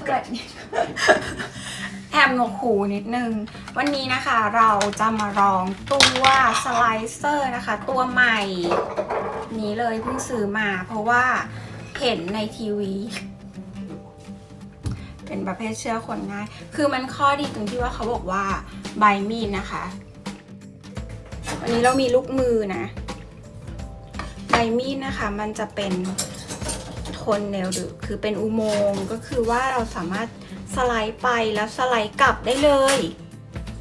สวัสดีแอบหนวกหูนิดนึง วันนี้นะคะเราจะมาลองตัวสไลเซอร์นะคะ ตัวใหม่ นี้เลยเพิ่งซื้อมาเพราะว่าเห็นในทีวี เป็นประเภทเชื่อคนง่าย คือมันข้อดีตรงที่ว่าเขาบอกว่าใบมีดนะคะ วันนี้เรามีลูกมือนะ ใบมีดนะคะ มันจะเป็น ทนแนวดึกคือเป็นอุโมงค์ก็คือว่าเราสามารถสไลด์ไปแล้วสไลด์กลับได้เลย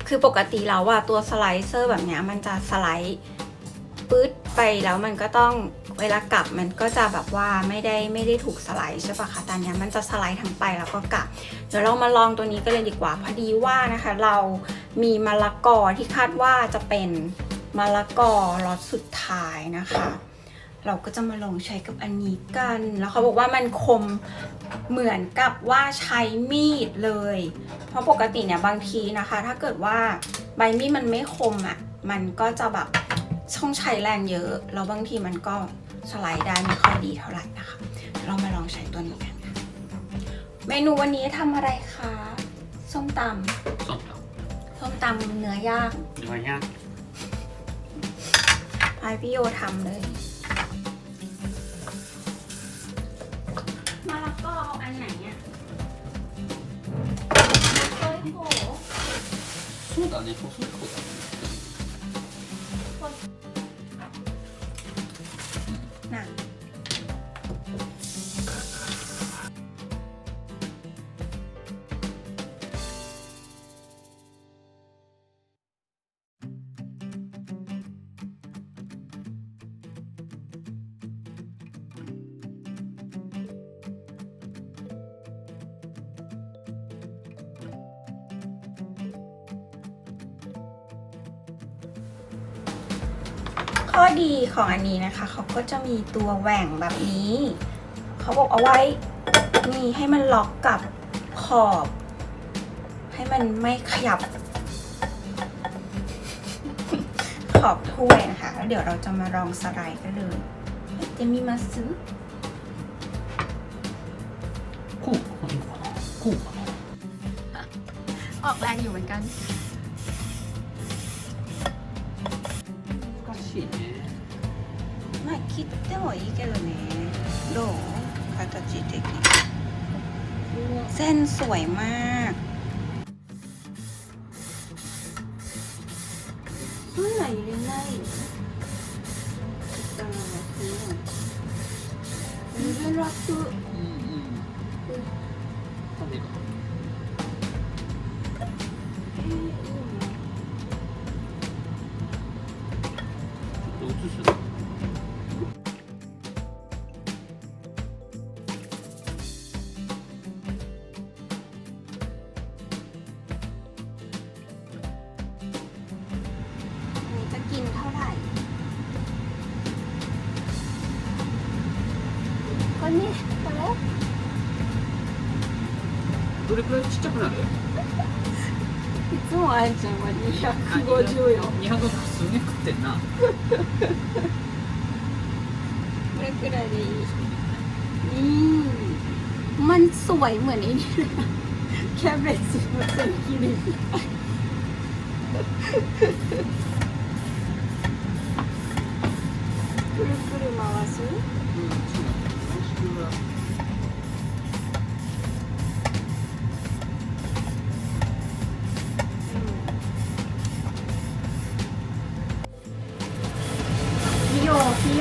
คือปกติแล้วอะตัวสไลเซอร์แบบนี้มันจะสไลด์ปื๊ดไปแล้วมันก็ต้องเวลากลับมันก็จะแบบว่าไม่ได้ไม่ได้ถูกสไลด์ใช่ปะคะแต่อันเนี้ยมันจะสไลด์ทั้งไปแล้วก็กลับ เดี๋ยวเรามาลองตัวนี้กันเลยดีกว่าพอดีว่านะคะ เรามีมะละกอที่คาดว่าจะเป็นมะละกอล็อตสุดท้ายนะคะ เราก็จะมาลองใช้กับอันนี้กัน แล้วเขาบอกว่ามันคมเหมือนกับว่าใช้มีดเลย เพราะปกติเนี่ยบางทีนะคะ ถ้าเกิดว่าใบมีดมันไม่คมอะ่ะ มันก็จะแบบต้องใช้แรงเยอะ แล้วบางทีมันก็สไลด์ได้ไม่ค่อยดีเท่าไหร่นะคะ เรามาลองใช้ตัวนี้กันค่ะเมนูวันนี้ทำอะไรคะ ส้มตส้มตำส้มตำเนื้อย่างำเนื้อย่างพายพี่โยทำเลย そうだね。細い方だね。 ข้อดีของอันนี้นะคะ เขาก็จะมีตัวแหว่งแบบนี้ เขาบอกเอาไว้นี่ให้มันล็อกกับขอบ ให้มันไม่ขยับ ขอบถ้วยนะคะแล้วเดี๋ยวเราจะมาลองสไลด์กันเลยเจมีมาซื้อออกแรงอยู่เหมือนกัน しいねまあ切ってもいいけどねどう形的เส้นสวยมากそんなん入れないよだからぬるらくうんうん どれくらいちっちゃくなるいつもあんちゃんは250よ200すげえ食ってんなこれくらいでいいนี่มันสวยเหมือนไอ้นี่เลยนะแค่เบ็ดสิบเปอร์เซ็นต์กินくるくる回すうんそうだね来週は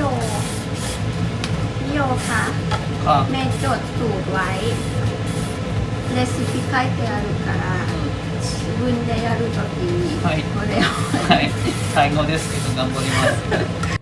โยพี่โยคะ か แม่จดสูตรไว้レシピ書いてあるから自分でやるときにはいこれをはい最後ですけど頑張ります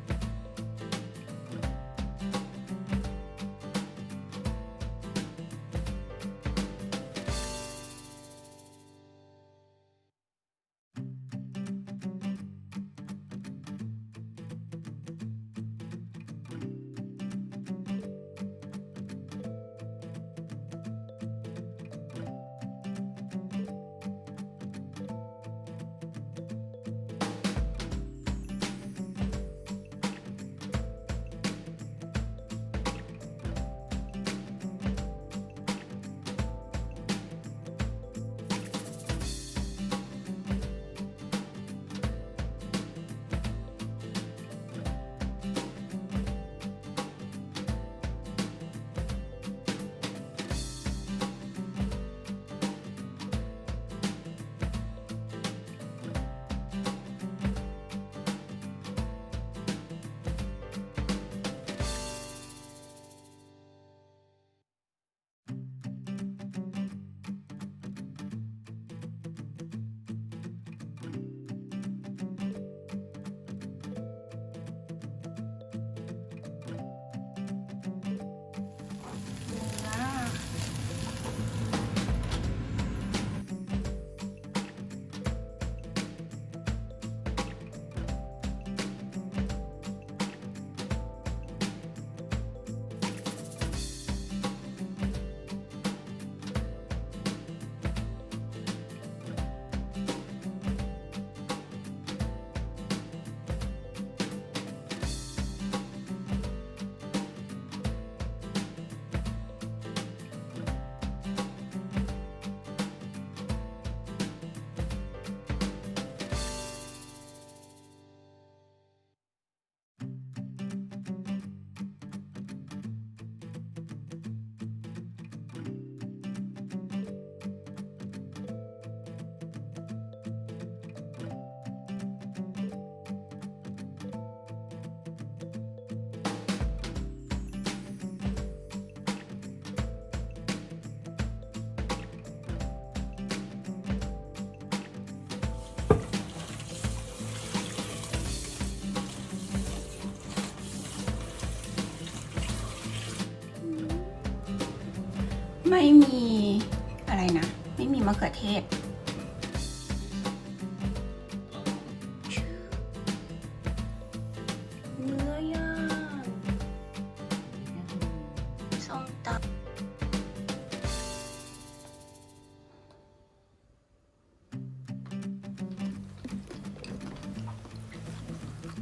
ไม่มีอะไรนะ ไม่มีมะเขือเทศ เนื้อย่างส้มตำ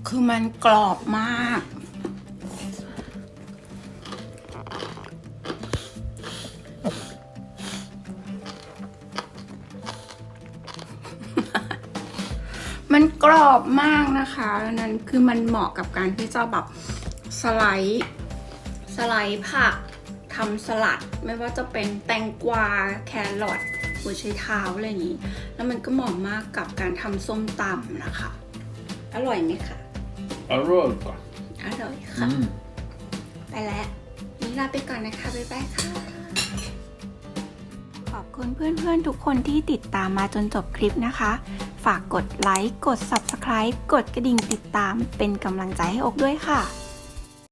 คือมันกรอบมาก มันกรอบมากนะคะดังนั้นคือมันเหมาะกับการที่จะแบบสไลด์สไลด์ผักทำสลัด ไม่ว่าจะเป็นแตงกวาแครอทหัวไชเท้าอะไรอย่างนี้ แล้วมันก็เหมาะมากกับการทำส้มตำนะคะ อร่อยไหมคะ Allora. อร่อยค่ะ Mm. ไปแล้ว นี่ลาไปก่อนนะคะ บ๊ายบายค่ะ ขอบคุณเพื่อนๆทุกคนที่ติดตามมาจนจบคลิปนะคะ ฝากกดไลค์ กด Subscribe กดกระดิ่งติดตามเป็นกำลังใจให้อกด้วยค่ะ